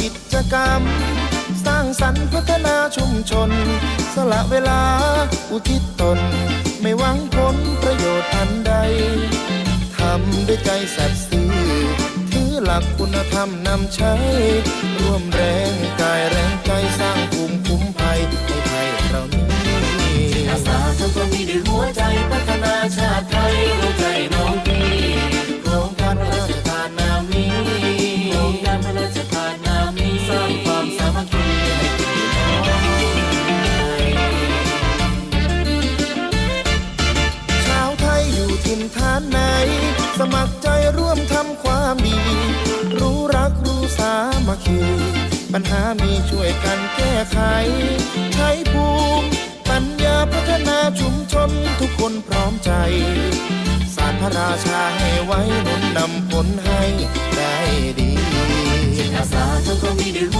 กิจกรรม สร้างสรรค์พัฒนาชุมชน สละเวลาอุทิศตน ไม่หวังผลประโยชน์อันใด ทำด้วยใจสัตย์ซื่อถือหลักคุณธรรมนำใช้ร่วม ร่วมทำความดี รู้รักรู้สามัคคี ปัญหามีช่วยกันแก้ไข ใช้ภูมิ ปัญญาพัฒนาชุมชนทุกคนพร้อมใจสารพระราชาให้ไว้นุนนำผลให้ได้ดีจิตอาสาทุกคนมดีด้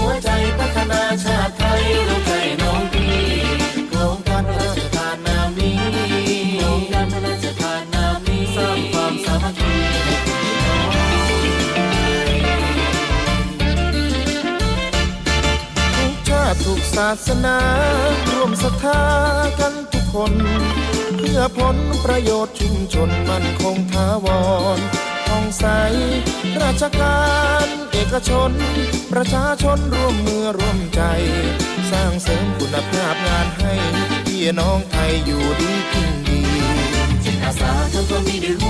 ศาสนาร่วมศรัทธากันทุกคน เพื่อผลประโยชน์ชุมชนมั่นคงถาวรท่องใส ราชการเอกชน ประชาชนร่วมมือร่วมใจ สร้างเสริมคุณภาพงานให้พี่น้องไทยอยู่ดีกินดีจิตอาสาทำควมดีด้